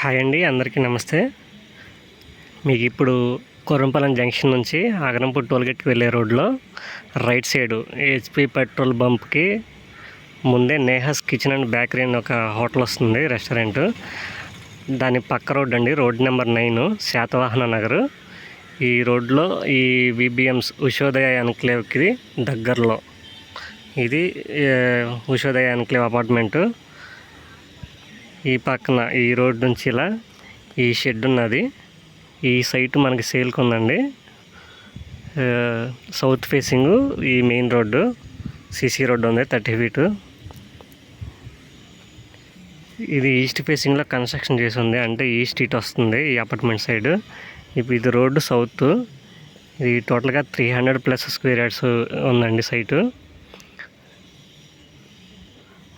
Hi అండి అందరికీ నమస్తే. మీకు ఇప్పుడు కొరంపాలెం జంక్షన్ నుంచి ఆగరంపూర్ టోల్గేట్కి వెళ్ళే రోడ్లో రైట్ సైడ్ హెచ్పి పెట్రోల్ బంప్కి ముందే నేహాస్ కిచెన్ అండ్ బేకరీ అని ఒక హోటల్ వస్తుంది రెస్టారెంట్. దాని పక్క రోడ్ అండి road number nine Satavahana Nagar. ఈ రోడ్లో ఈ విబిఎంస్ ఉషోదయ ఎన్క్లేవ్కి దగ్గరలో. ఇది ఉషోదయ ఎన్క్లేవ్ అపార్ట్మెంటు. ఈ పక్కన ఈ రోడ్ నుంచి ఇలా ఈ షెడ్ ఉన్నది. ఈ సైట్ మనకి సేల్కి ఉందండి. సౌత్ ఫేసింగ్ ఈ మెయిన్ రోడ్డు. సిసి రోడ్డు ఉంది థర్టీ ఫీటు. ఇది ఈస్ట్ ఫేసింగ్లో కన్స్ట్రక్షన్ చేసి ఉంది. అంటే ఈస్ట్ ఇటు వస్తుంది ఈ అపార్ట్మెంట్ సైడ్. ఇప్పుడు ఇది రోడ్డు సౌత్. ఇది టోటల్గా three hundred plus square yards ఉందండి సైటు.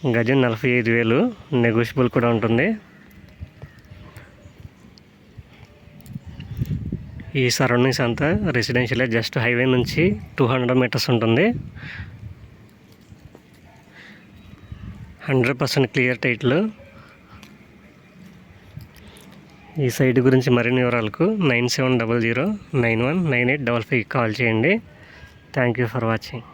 గజం నలభై ఐదు వేలు. నెగోషియబుల్ కూడా ఉంటుంది. ఈ సరౌండింగ్స్ అంతా రెసిడెన్షియల్ జస్ట్ హైవే నుంచి టూ హండ్రెడ్ మీటర్స్ ఉంటుంది. హండ్రెడ్ పర్సెంట్ క్లియర్ టైట్లు ఈ సైట్ గురించి మరిన్ని వివరాలకు nine seven double zero nine one nine eight double five call చేయండి. Thank you for watching